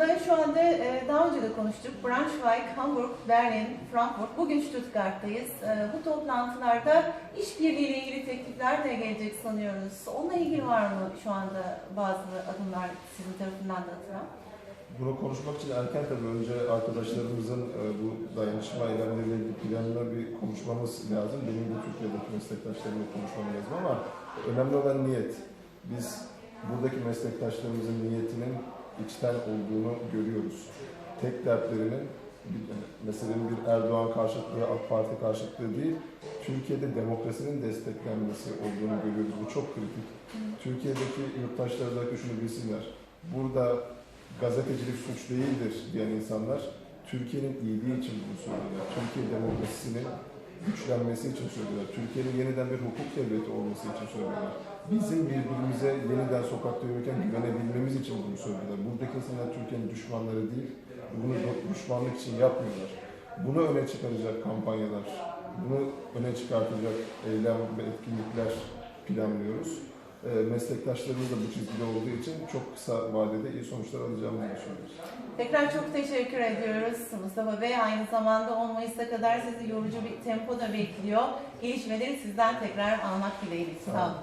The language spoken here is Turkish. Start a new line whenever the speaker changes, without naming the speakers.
aslında şu anda e, daha önce de konuştuk. Braunschweig, Hamburg, Berlin, Frankfurt. Bugün Stuttgart'tayız. E, Bu toplantılarda işbirliğiyle ilgili teklifler de gelecek sanıyoruz. Onunla ilgili var mı şu anda bazı adımlar sizin tarafından da atılan?
Bunu konuşmak için erken tabii önce arkadaşlarımızın e, bu dayanışma eylemleriyle ilgili planına bir konuşmamız lazım. Benim de Türkiye'deki meslektaşlarımla konuşmam lazım ama önemli olan niyet. Biz buradaki meslektaşlarımızın niyetinin içten olduğunu görüyoruz. Tek dertlerinin meselenin bir Erdoğan karşıtlığı, AK Parti karşıtlığı değil, Türkiye'de demokrasinin desteklenmesi olduğunu görüyoruz. Bu çok kritik. Türkiye'deki yurttaşlar da şunu bilsinler. Burada gazetecilik suç değildir diyen insanlar Türkiye'nin iyiliği için bunu söylüyorlar. Türkiye demokrasisinin güçlenmesi için söylüyorlar. Türkiye'nin yeniden bir hukuk devleti olması için söylüyorlar. Bizim birbirimize yeniden sokakta yürürken güvenebilmemiz için bunu söylüyorlar. Buradaki insanlar Türkiye'nin düşmanları değil, bunu düşmanlık için yapmıyorlar. Bunu öne çıkaracak kampanyalar, bunu öne çıkartacak eylem ve etkinlikler planlıyoruz. E, meslektaşlarımız da bu çizgide olduğu için çok kısa vadede iyi sonuçlar alacağımızı düşünüyoruz.
Tekrar çok teşekkür ediyoruz Mustafa Bey. Aynı zamanda 10 Mayıs'a kadar sizi yorucu bir tempo da bekliyor. Gelişmeleri sizden tekrar almak dileğiyle. Sağ olun.